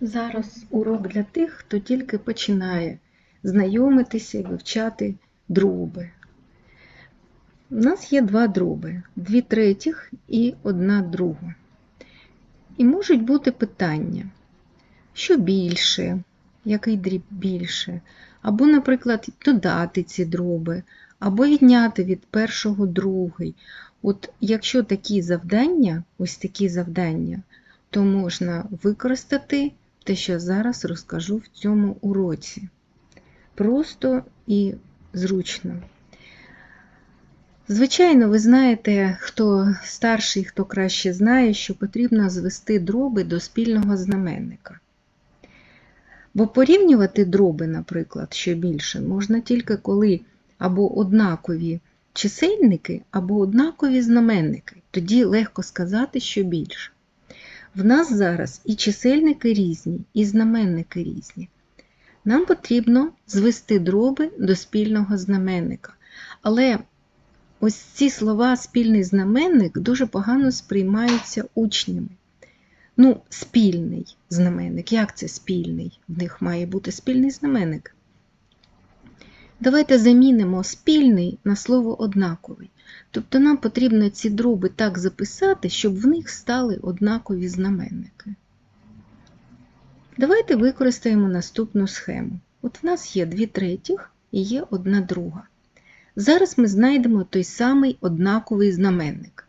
Зараз урок для тих, хто тільки починає знайомитися і вивчати дроби. У нас є два дроби, дві третіх і одна друга. І можуть бути питання, що більше, який дріб більше, або, наприклад, додати ці дроби, або відняти від першого другий. От якщо такі завдання, ось такі завдання, то можна використати те, що зараз розкажу в цьому уроці. Просто і зручно. Звичайно, ви знаєте, хто старший, хто краще знає, що потрібно звести дроби до спільного знаменника. Бо порівнювати дроби, наприклад, що більше, можна тільки коли або однакові чисельники, або однакові знаменники. Тоді легко сказати, що більше. В нас зараз і чисельники різні, і знаменники різні. Нам потрібно звести дроби до спільного знаменника. Але ось ці слова спільний знаменник дуже погано сприймаються учнями. Ну, спільний знаменник. Як це спільний? В них має бути спільний знаменник. Давайте замінимо спільний на слово однаковий. Тобто нам потрібно ці дроби так записати, щоб в них стали однакові знаменники. Давайте використаємо наступну схему. От в нас є 2 третіх і є одна друга. Зараз ми знайдемо той самий однаковий знаменник.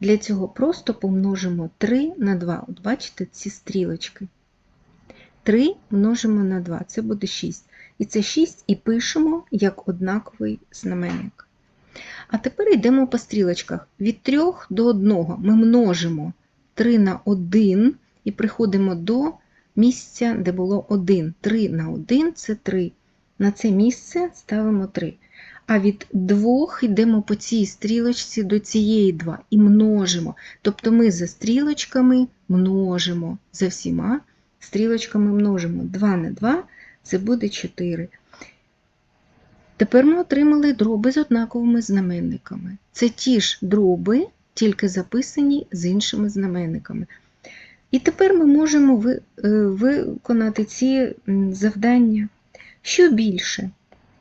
Для цього просто помножимо 3 на 2. От бачите ці стрілочки. 3 множимо на 2, це буде 6. І це 6 і пишемо як однаковий знаменник. А тепер йдемо по стрілочках. Від 3 до 1 ми множимо 3 на 1 і приходимо до місця, де було 1. 3 на 1 це 3. На це місце ставимо 3. А від 2 йдемо по цій стрілочці до цієї 2 і множимо. Тобто ми за стрілочками множимо, за всіма стрілочками множимо 2 на 2 це буде 4. Тепер ми отримали дроби з однаковими знаменниками. Це ті ж дроби, тільки записані з іншими знаменниками. І тепер ми можемо виконати ці завдання. Що більше?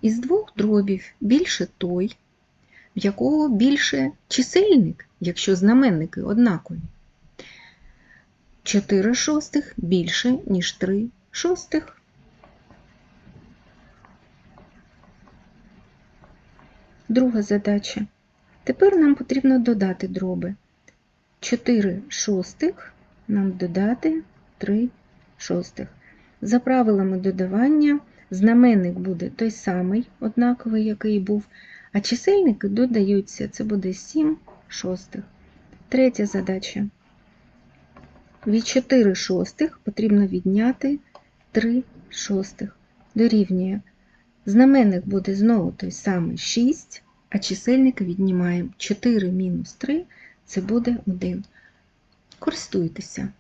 Із двох дробів більше той, в якого більше чисельник, якщо знаменники однакові. 4 шостих більше, ніж 3 шостих. Друга задача. Тепер нам потрібно додати дроби. 4 шостих нам додати 3 шостих. За правилами додавання, знаменник буде той самий, однаковий, який був, а чисельники додаються. Це буде 7 шостих. Третя задача. Від 4 шостих потрібно відняти 3 шостих. Дорівнює. Знаменник буде знову той самий 6, а чисельник віднімаємо 4 мінус 3, це буде 1. Користуйтеся.